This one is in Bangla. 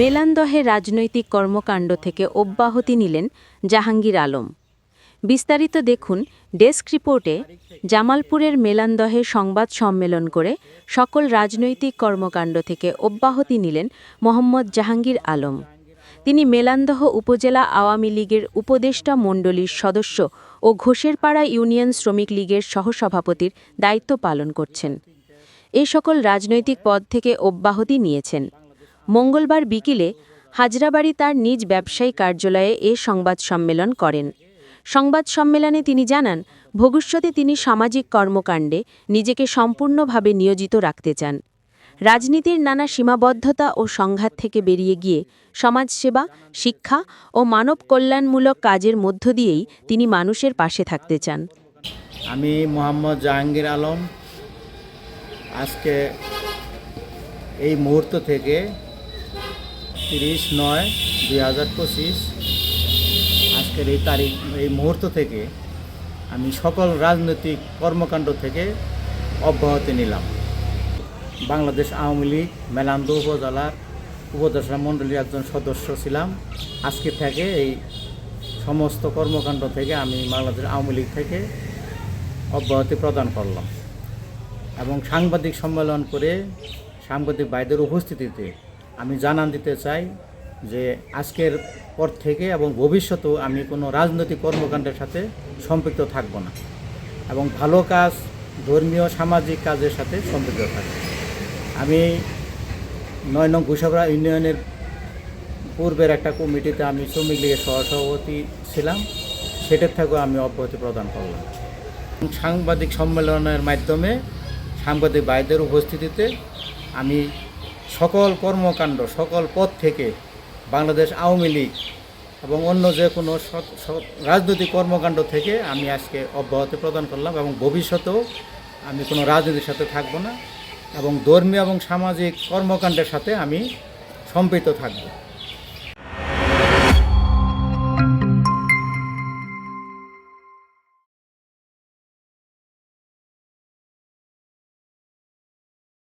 মেলান্দহে রাজনৈতিক কর্মকাণ্ড থেকে অব্যাহতি নিলেন জাহাঙ্গীর আলম। বিস্তারিত দেখুন ডেস্ক রিপোর্টে জামালপুরের মেলান্দহে সংবাদ সম্মেলন করে সকল রাজনৈতিক কর্মকাণ্ড থেকে অব্যাহতি নিলেন মোহাম্মদ জাহাঙ্গীর আলম। তিনি মেলান্দহ উপজেলা আওয়ামী লীগের উপদেষ্টা মণ্ডলীর সদস্য ও ঘোষেরপাড়া ইউনিয়ন শ্রমিক লীগের সহসভাপতির দায়িত্ব পালন করছেন। এ সকল রাজনৈতিক পদ থেকে অব্যাহতি নিয়েছেন। মঙ্গলবার বিকেলে হাজরাবাড়ি তার নিজ ব্যবসায়ী কার্যালয়ে এ সংবাদ সম্মেলন করেন। সংবাদ সম্মেলনে তিনি জানান, ভবিষ্যতে তিনি সামাজিক কর্মকাণ্ডে নিজেকে সম্পূর্ণভাবে নিয়োজিত রাখতে চান। রাজনীতির নানা সীমাবদ্ধতা ও সংঘাত থেকে বেরিয়ে গিয়ে সমাজসেবা, শিক্ষা ও মানব কল্যাণমূলক কাজের মধ্য দিয়েই তিনি মানুষের পাশে থাকতে চান। আমি মোহাম্মদ জাহাঙ্গীর আলম আজকে এই মুহূর্ত থেকে তিরিশ নয় দুই হাজার পঁচিশ, আজকের এই তারিখ, এই মুহূর্ত থেকে আমি সকল রাজনৈতিক কর্মকাণ্ড থেকে অব্যাহতি নিলাম। বাংলাদেশ আওয়ামী লীগ মেলান্দ উপজেলার উপদেষ্টা মণ্ডলীর একজন সদস্য ছিলাম। আজকে থেকে এই সমস্ত কর্মকাণ্ড থেকে আমি বাংলাদেশ আওয়ামী লীগ থেকে অব্যাহতি প্রদান করলাম। এবং সাংবাদিক সম্মেলন করে সাংবাদিক ভাইদের উপস্থিতিতে আমি জানান দিতে চাই যে আজকের পর থেকে এবং ভবিষ্যতেও আমি কোনো রাজনৈতিক কর্মকাণ্ডের সাথে সম্পৃক্ত থাকব না এবং ভালো কাজ, ধর্মীয়, সামাজিক কাজের সাথে সম্পৃক্ত থাকব। আমি নয় নং ঘুষাবড়া ইউনিয়নের পূর্বের একটা কমিটিতে আমি শ্রমিক লীগের সহসভাপতি ছিলাম, সেটার থেকেও আমি অব্যাহতি প্রদান করলাম। সাংবাদিক সম্মেলনের মাধ্যমে সাংবাদিক ভাইদের উপস্থিতিতে আমি সকল কর্মকাণ্ড, সকল পদ থেকে বাংলাদেশ আওয়ামী লীগ এবং অন্য যে কোনো রাজনৈতিক কর্মকাণ্ড থেকে আমি আজকে অব্যাহতি প্রদান করলাম এবং ভবিষ্যতেও আমি কোনো রাজনীতির সাথে থাকব না এবং ধর্মীয় এবং সামাজিক কর্মকাণ্ডের সাথে আমি সম্পৃক্ত থাকব।